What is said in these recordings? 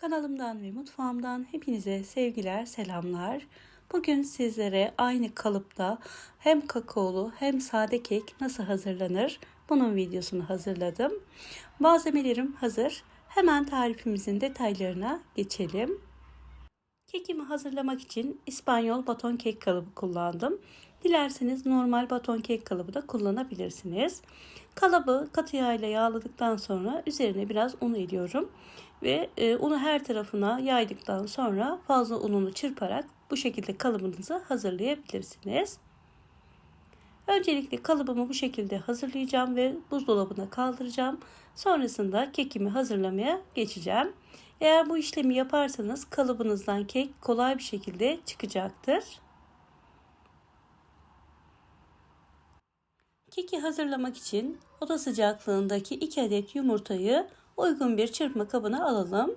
Kanalımdan ve mutfağımdan hepinize sevgiler, selamlar. Bugün sizlere aynı kalıpta hem kakaolu hem sade kek nasıl hazırlanır bunun videosunu hazırladım. Malzemelerim hazır. Hemen tarifimizin detaylarına geçelim. Kekimi hazırlamak için İspanyol baton kek kalıbı kullandım. Dilerseniz normal baton kek kalıbı da kullanabilirsiniz. Kalıbı katı yağ ile yağladıktan sonra üzerine biraz un ediyorum. Ve e, unu her tarafına yaydıktan sonra fazla ununu çırparak bu şekilde kalıbınızı hazırlayabilirsiniz. Öncelikle kalıbımı bu şekilde hazırlayacağım ve buzdolabına kaldıracağım. Sonrasında kekimi hazırlamaya geçeceğim. Eğer bu işlemi yaparsanız kalıbınızdan kek kolay bir şekilde çıkacaktır. Keki hazırlamak için oda sıcaklığındaki 2 adet yumurtayı uygun bir çırpma kabına alalım.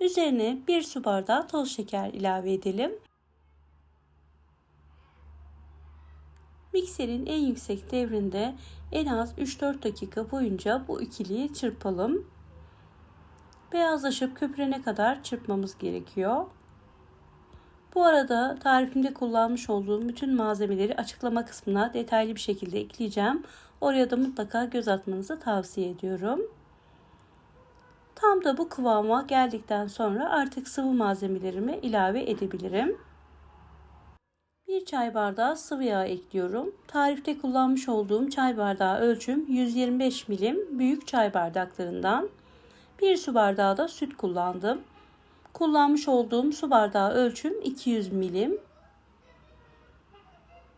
Üzerine 1 su bardağı toz şeker ilave edelim. Mikserin en yüksek devrinde en az 3-4 dakika boyunca bu ikiliyi çırpalım. Beyazlaşıp köpürene kadar çırpmamız gerekiyor. Bu arada tarifimde kullanmış olduğum bütün malzemeleri açıklama kısmına detaylı bir şekilde ekleyeceğim. Oraya da mutlaka göz atmanızı tavsiye ediyorum. Tam da bu kıvama geldikten sonra artık sıvı malzemelerimi ilave edebilirim. Bir çay bardağı sıvı yağ ekliyorum. Tarifte kullanmış olduğum çay bardağı ölçüm 125 milim büyük çay bardaklarından. Bir su bardağı da süt kullandım. Kullanmış olduğum su bardağı ölçüm 200 milim.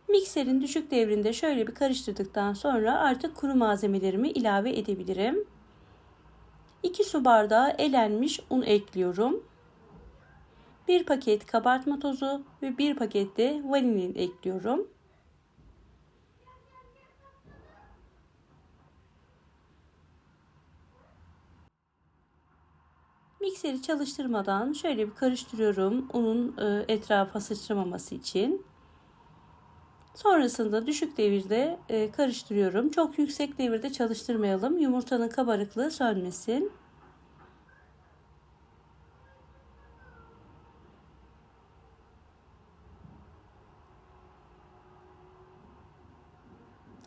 Mikserin düşük devrinde şöyle bir karıştırdıktan sonra artık kuru malzemelerimi ilave edebilirim. 2 su bardağı elenmiş un ekliyorum. 1 paket kabartma tozu ve 1 paket de vanilin ekliyorum. Mikseri çalıştırmadan şöyle bir karıştırıyorum unun e, etrafa sıçramaması için. Sonrasında düşük devirde e, karıştırıyorum. Çok yüksek devirde çalıştırmayalım. Yumurtanın kabarıklığı sönmesin.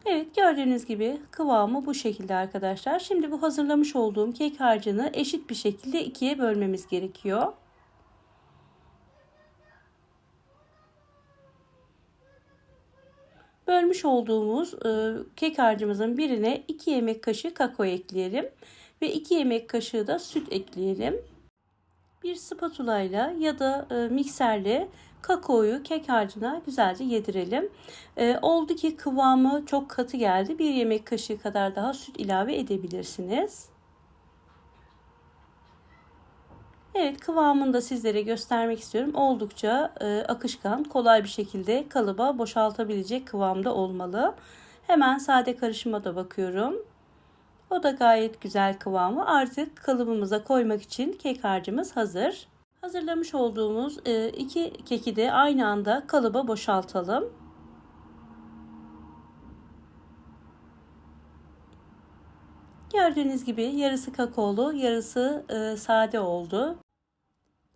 Evet gördüğünüz gibi kıvamı bu şekilde arkadaşlar. Şimdi bu hazırlamış olduğum kek harcını eşit bir şekilde ikiye bölmemiz gerekiyor. Bölmüş olduğumuz e, kek harcımızın birine 2 yemek kaşığı kakao ekleyelim ve 2 yemek kaşığı da süt ekleyelim. Bir spatula ile ya da e, mikserle kakaoyu kek harcına güzelce yedirelim. E, oldu ki kıvamı çok katı geldi. Bir yemek kaşığı kadar daha süt ilave edebilirsiniz. Evet kıvamını da sizlere göstermek istiyorum. Oldukça e, akışkan, kolay bir şekilde kalıba boşaltabilecek kıvamda olmalı. Hemen sade karışıma da bakıyorum. O da gayet güzel kıvamı. Artık kalıbımıza koymak için kek harcımız hazır. Hazırlamış olduğumuz e, iki keki de aynı anda kalıba boşaltalım. Gördüğünüz gibi yarısı kakaolu, yarısı e, sade oldu.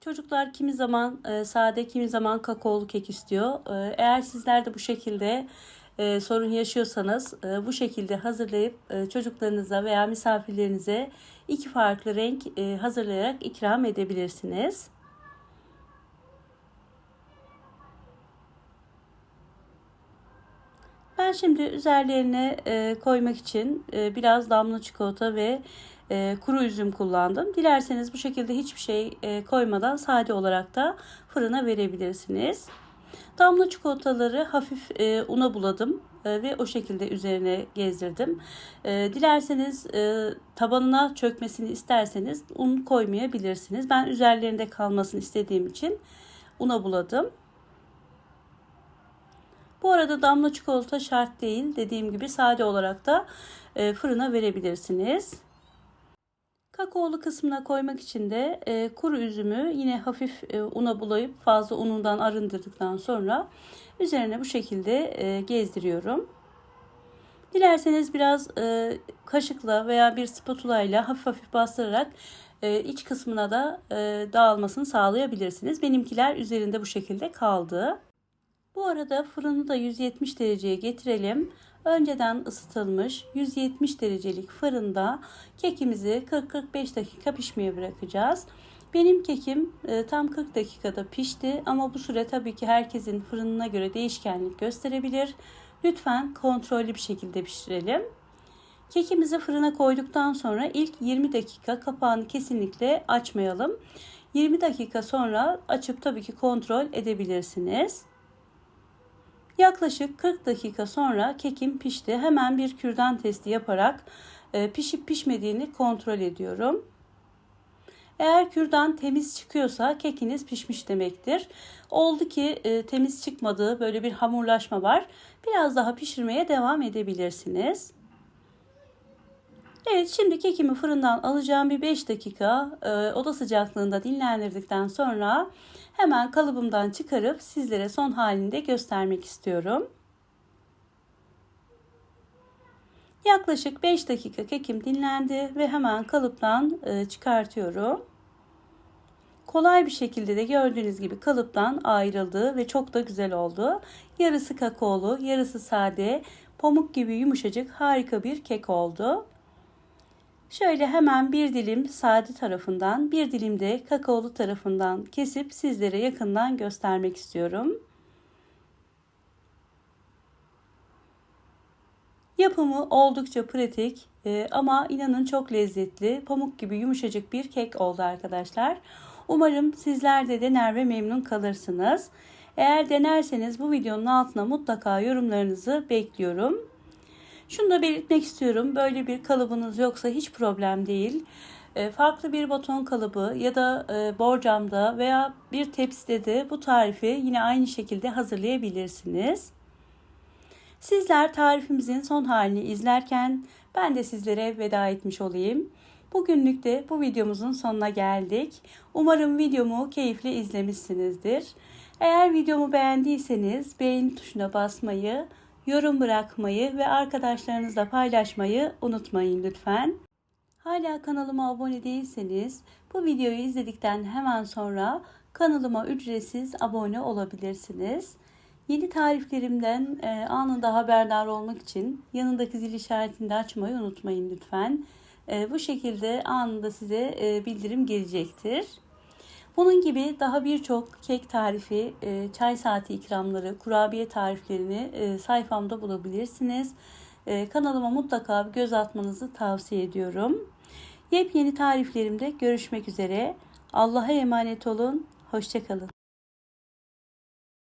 Çocuklar kimi zaman e, sade, kimi zaman kakaolu kek istiyor. E, eğer sizler de bu şekilde e, sorun yaşıyorsanız e, bu şekilde hazırlayıp e, çocuklarınıza veya misafirlerinize iki farklı renk e, hazırlayarak ikram edebilirsiniz. Ben şimdi üzerlerine e, koymak için e, biraz damla çikolata ve e, kuru üzüm kullandım. Dilerseniz bu şekilde hiçbir şey e, koymadan sade olarak da fırına verebilirsiniz. Damla çikolataları hafif e, una buladım e, ve o şekilde üzerine gezdirdim. E, dilerseniz e, tabanına çökmesini isterseniz un koymayabilirsiniz. Ben üzerlerinde kalmasını istediğim için una buladım. Bu arada damla çikolata şart değil. Dediğim gibi sade olarak da e, fırına verebilirsiniz. Kakaolu kısmına koymak için de e, kuru üzümü yine hafif e, una bulayıp fazla unundan arındırdıktan sonra üzerine bu şekilde gezdiriyorum. Dilerseniz biraz kaşıkla veya bir spatula ile hafif hafif bastırarak iç kısmına da dağılmasını sağlayabilirsiniz. Benimkiler üzerinde bu şekilde kaldı. Bu arada fırını da 170 dereceye getirelim. Önceden ısıtılmış 170 derecelik fırında kekimizi 40-45 dakika pişmeye bırakacağız. Benim kekim e, tam 40 dakikada pişti ama bu süre tabii ki herkesin fırınına göre değişkenlik gösterebilir. Lütfen kontrollü bir şekilde pişirelim. Kekimizi fırına koyduktan sonra ilk 20 dakika kapağını kesinlikle açmayalım. 20 dakika sonra açıp tabii ki kontrol edebilirsiniz. Yaklaşık 40 dakika sonra kekim pişti. Hemen bir kürdan testi yaparak e, pişip pişmediğini kontrol ediyorum. Eğer kürdan temiz çıkıyorsa kekiniz pişmiş demektir. Oldu ki e, temiz çıkmadığı böyle bir hamurlaşma var. Biraz daha pişirmeye devam edebilirsiniz. Evet şimdi kekimi fırından alacağım bir 5 dakika e, oda sıcaklığında dinlendirdikten sonra hemen kalıbımdan çıkarıp sizlere son halinde göstermek istiyorum. Yaklaşık 5 dakika kekim dinlendi ve hemen kalıptan e, çıkartıyorum. Kolay bir şekilde de gördüğünüz gibi kalıptan ayrıldı ve çok da güzel oldu. Yarısı kakaolu, yarısı sade, pamuk gibi yumuşacık harika bir kek oldu. Şöyle hemen bir dilim sade tarafından, bir dilim de kakaolu tarafından kesip sizlere yakından göstermek istiyorum. Yapımı oldukça pratik e, ama inanın çok lezzetli, pamuk gibi yumuşacık bir kek oldu arkadaşlar. Umarım sizler de dener ve memnun kalırsınız. Eğer denerseniz bu videonun altına mutlaka yorumlarınızı bekliyorum. Şunu da belirtmek istiyorum. Böyle bir kalıbınız yoksa hiç problem değil. E, farklı bir baton kalıbı ya da e, borcamda veya bir tepside de bu tarifi yine aynı şekilde hazırlayabilirsiniz. Sizler tarifimizin son halini izlerken ben de sizlere veda etmiş olayım. Bugünlük de bu videomuzun sonuna geldik. Umarım videomu keyifle izlemişsinizdir. Eğer videomu beğendiyseniz beğeni tuşuna basmayı, yorum bırakmayı ve arkadaşlarınızla paylaşmayı unutmayın lütfen. Hala kanalıma abone değilseniz bu videoyu izledikten hemen sonra kanalıma ücretsiz abone olabilirsiniz. Yeni tariflerimden e, anında haberdar olmak için yanındaki zil işaretini de açmayı unutmayın lütfen. E, bu şekilde anında size e, bildirim gelecektir. Bunun gibi daha birçok kek tarifi, e, çay saati ikramları, kurabiye tariflerini e, sayfamda bulabilirsiniz. E, kanalıma mutlaka göz atmanızı tavsiye ediyorum. Yepyeni tariflerimde görüşmek üzere. Allah'a emanet olun. Hoşçakalın.